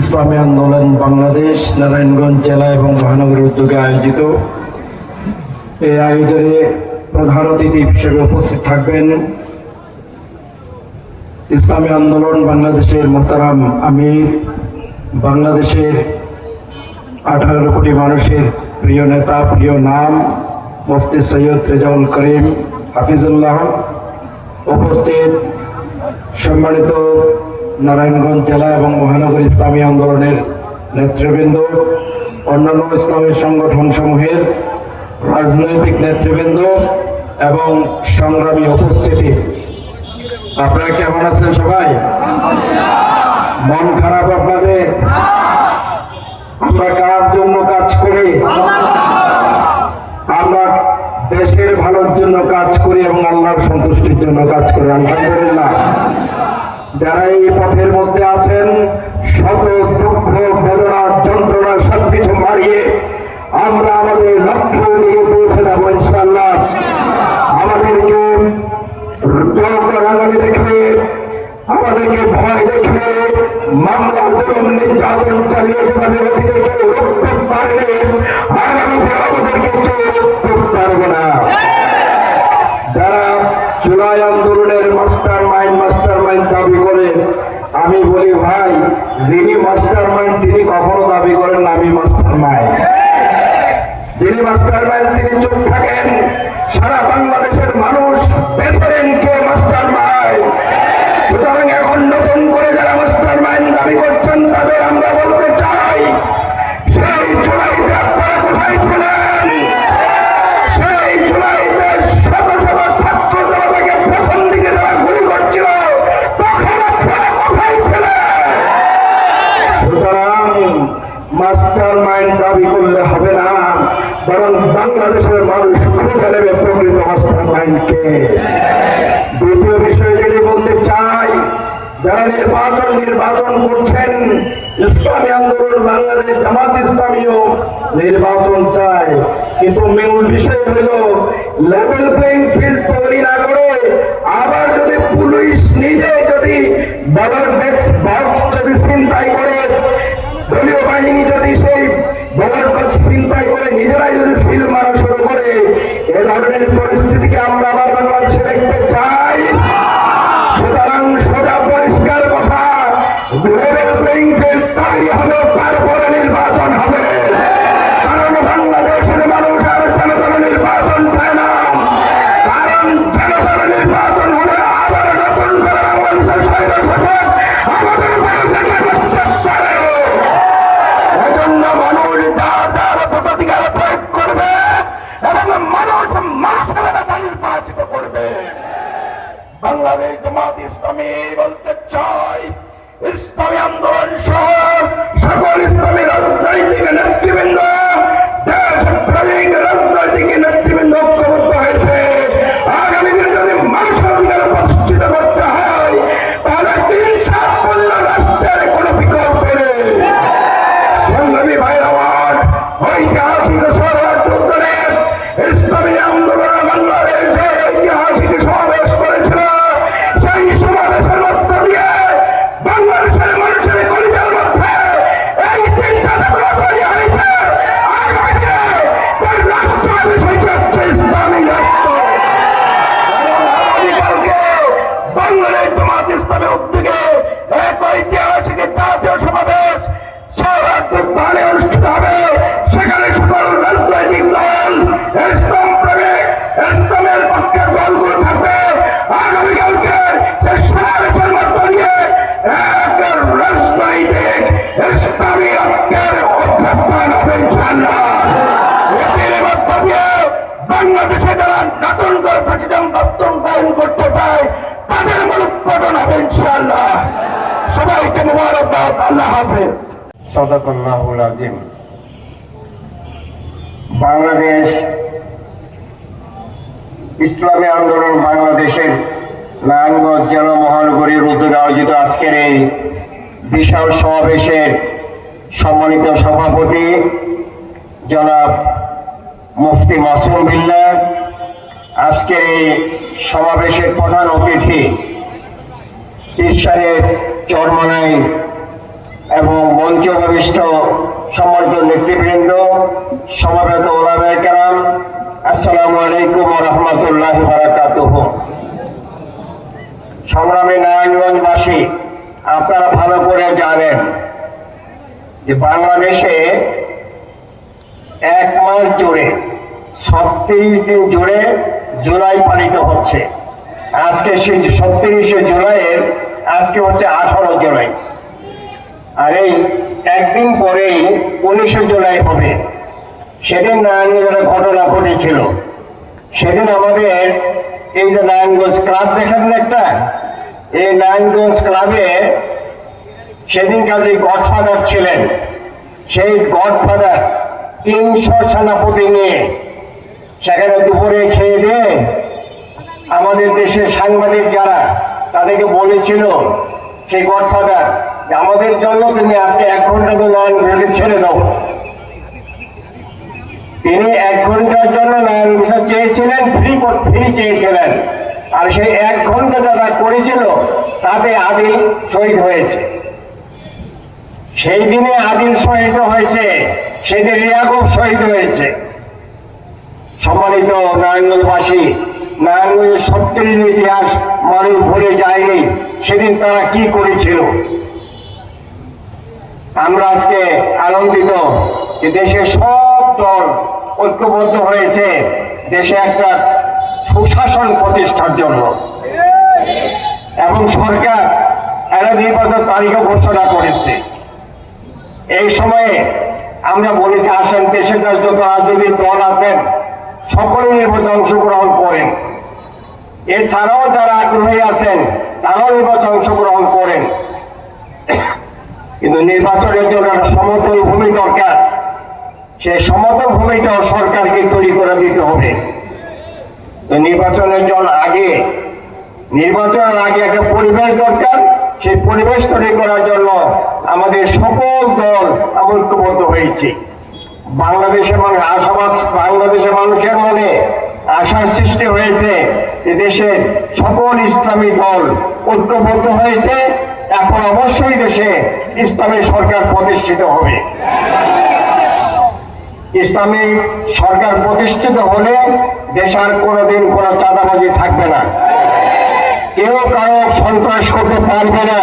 ইসলামী আন্দোলন বাংলাদেশ, নারায়ণগঞ্জ জেলা এবং মহানগর উদ্যোগে আয়োজিত। এই আয়োজনে প্রধান অতিথি হিসেবে উপস্থিত থাকবেন ইসলামী আন্দোলন বাংলাদেশের মোতারাম আমির, বাংলাদেশের আঠারো কোটি মানুষের প্রিয় নেতা, প্রিয় নাম, মুফতি সৈয়দ রেজাউল করিম হাফিজুল্লাহ। উপস্থিত সম্মানিত নারায়ণগঞ্জ জেলা এবং মহানগর ইসলামী আন্দোলনের নেতৃবৃন্দ, অন্যান্য ইসলামী সংগঠন সমূহের রাজনৈতিক নেতৃবৃন্দ এবং সংগ্রামী উপস্থিতি। আপনারা কেমন আছেন সবাই? মন খারাপ আপনাদের? আমরা কার জন্য কাজ করি? আমরা দেশের ভালোর জন্য কাজ করি এবং আল্লাহর সন্তুষ্টির জন্য কাজ করি। আলহামদুলিল্লাহ। যারা এই পথের মধ্যে আছেন, শত দুঃখ, বেদনা, যন্ত্রণা, সবকিছু মারিয়ে আমরা আমাদের লক্ষ্য দিকে পৌঁছে যাব ইনশাল্লাহ আমাদেরকে রাগানি দেখে, আমাদেরকে ভয় দেখে, মামলা, জুলুম, নির্যাতন চালিয়ে যেভাবে অতীতে কেউ রুখতে পারবে আগামীতে আমাদেরকে কেউ রুখতে পারবে না যারা জুলাই আন্দোলনের মাস্টার মাইন্ড মাস্টার মাইন্ড দাবি করে আমি বলি ভাই যিনি মাস্টার মাইন্ড তিনি কখনো দাবি করেন না, আমি মাস্টার মাইন্ড যিনি মাস্টার মাইন্ড তিনি চুপ থাকেন। সারা বাংলাদেশের মানুষ বেছে নেন কে মাস্টার মাইন্ড সুতরাং এখন নতুন করে যারা মাস্টার মাইন্ড দাবি করছেন, তাদের আমরা বলতে চাই, সেই জুলাইতে আপনারা কোথায় ছিলেন? সেই জুলাইতে দ্বিতীয় বিষয় যেটি বলতে চাই, যারা নির্বাচন নির্বাচন করছেন, ইসলামী আন্দোলন, বাংলাদেশ জামাত ইসলামীও নির্বাচন চায়। কিন্তু মূল বিষয় হল লেভেল প্লেইং ফিল্ড তৈরি না করে আবার যদি পুলিশ নিজে যদি ব্যালট বক্স যদি চিন্তাই করে, দলীয় বাহিনী যদি ধরনের পরিস্থিতিকে আমরা আবার বাংলাদেশে দেখতে চাই। সুতরাং সোজা পরিষ্কার কথা লেভেল তৈরি হবে তারপরে বাংলাদেশ জামাত ইসলামী বলতে চাই। ইসলামী আন্দোলন সহ বাংলাদেশে যারা নতুন করে প্রেসিডেন্ট বাস্তবায়ন করতে চায় তাদের মূলোৎপাদন হবে ইনশাআল্লাহ। সবাইকে মুবারকবাদ, আল্লাহ হাফেজ। সদাকল্লাহুল আজিম। বাংলাদেশ ইসলামী আন্দোলন বাংলাদেশের নারায়ণগঞ্জ জেলা মহানগরীর উদ্যোগে আয়োজিত আজকের এই বিশাল সমাবেশের সম্মানিত সভাপতি জনাব মুফতি মাসুম বিল্লা আজকের এই সমাবেশের প্রধান অতিথি সাহেব, চরমনাই এবং মঞ্চ উপবিষ্ট সম্মানিত নেতৃবৃন্দ, সমাবেত কেরাম, আসসালামু আলাইকুম রহমতুল্লাহ বারাকাতুহ। সংগ্রামী নারায়ণগঞ্জবাসী, আপনারা ভালো করে জানেন যে বাংলাদেশে এক মাস জুড়ে, ছত্রিশ দিন জুড়ে জুলাই পালিত হচ্ছে। আজকে সেই সত্তিরিশে জুলাইয়ের, আজকে হচ্ছে আঠারো জুলাই। আর এই একদিন পরেই উনিশে জুলাই হবে। সেদিন নারায়ণগঞ্জের ঘটনা ঘটেছিল। সেদিন আমাদের এই যে নারায়ণগঞ্জ ক্লাব দেখেন একটা? এই নারায়ণগঞ্জ ক্লাবে সেদিনকার যে গডফাদার ছিলেন, সেই গডফাদার তিনশো সেনাপতি নিয়ে সেখানে দুপুরে খেয়ে দিয়ে আমাদের দেশের সাংবাদিক যারা, তাদেরকে বলেছিল সেই গডফাদার যে আমাদের জন্য তুমি আজকে এক ঘণ্টা তো নয়ন ছেড়ে দাও। তিনি এক ঘণ্টার জন্য নয়ন ঘোষা চেয়েছিলেন, ফ্রি ফ্রি চেয়েছিলেন। আর সেই এক ঘণ্টা যারা করেছিল, তাতে আদিল শহীদ হয়েছে। সেই দিনে আদিল শহীদ হয়েছে, সেদিন রিয়াকুব শহীদ হয়েছে। সম্মানিত নারায়ণগঞ্জবাসী নারায়ণগঞ্জের সত্যের ইতিহাস মানুষ ভুলে যায়নি। সেদিন তারা কি করেছিল? আমরা আজকে আনন্দিত যে দেশের সব দল ঐক্যবদ্ধ হয়েছে। দেশে একটা সুশাসন প্রতিষ্ঠার জন্য। এবং সরকার একটা নির্বাচন তারিখও ঘোষণা করেছে। এই সময়ে আমরা বলেছি, আসেন, দেশের যত রাজনৈতিক দল আছেন সকলে নির্বাচনে অংশগ্রহণ করেন। এছাড়াও যারা আগ্রহী আছেন, তারাও নির্বাচনে অংশগ্রহণ করেন। কিন্তু নির্বাচনের জন্য একটা সমতল ভূমি দরকার। সেই সমতল ভূমিটাও সরকারকে তৈরি করে দিতে হবে। নির্বাচনের জন্য আগে, নির্বাচনের আগে একটা পরিবেশ দরকার। সেই পরিবেশ তৈরি করার জন্য আমাদের সকল দল ঐক্যবদ্ধ হয়েছে। বাংলাদেশের মানুষ আশাবাদ বাংলাদেশের মানুষের মনে আশার সৃষ্টি হয়েছে যে দেশের সকল ইসলামী দল ঐক্যবদ্ধ হয়েছে। এখন অবশ্যই দেশে ইসলামী সরকার প্রতিষ্ঠিত হবে। ইসলামী সরকার প্রতিষ্ঠিত হলে দেশ আর কোনোদিন কোনো চাঁদাবাজি থাকবে না। কেউ কারও সন্ত্রাস করতে পারবে না।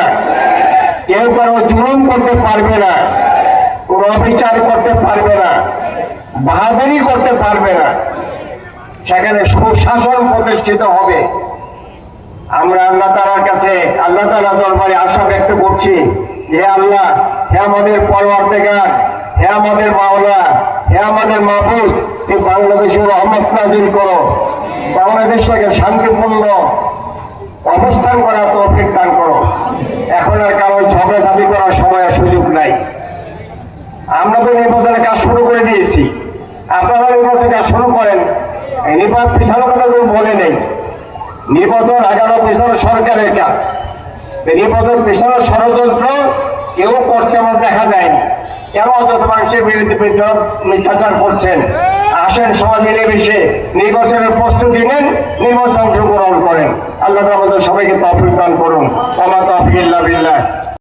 কেউ কারও জুলুম করতে পারবে না। কোনো অবিচার করতে পারবে না। বাহাদুরি করতে পারবে না। সেখানে সুশাসন প্রতিষ্ঠিত হবে। আমরা আল্লাহ তালার কাছে, আল্লাহ তালা দরবারে আশা ব্যক্ত করছি, হে আল্লাহ, হে আমাদের পরবর্তীকার হে আমাদের মাওলা, হে আমাদের মাহবুব এই বাংলাদেশের রহমত নাজিল করো। বাংলাদেশটাকে শান্তিপূর্ণ অবস্থান করা করো এখন আর কারও ঝগড়াঝাটি করার সময় আর সুযোগ নাই আমরা তো নির্বাচনের কাজ শুরু করে দিয়েছি আপনারা নির্বাচনের কাজ শুরু করেন এই নির্বাচন পিছানোর কথা কেউ বলে নেই। নির্বাচন আগানো পিছনে সরকারের কাজ। নির্বাচন পিছনের ষড়যন্ত্র কেউ করছে আমার দেখা যায়নি। কেন অযথ মানুষের বিরুদ্ধে বিদ্রোহ মিথ্যাচার করছেন? আসেন সবাই মিলেমিশে নির্বাচনের প্রস্তুতি নেন, নির্বাচন অংশগ্রহণ করেন। আল্লাহ আমাদের সবাইকে তফিক দান করুন। আমার তফিক বিল্লাহ।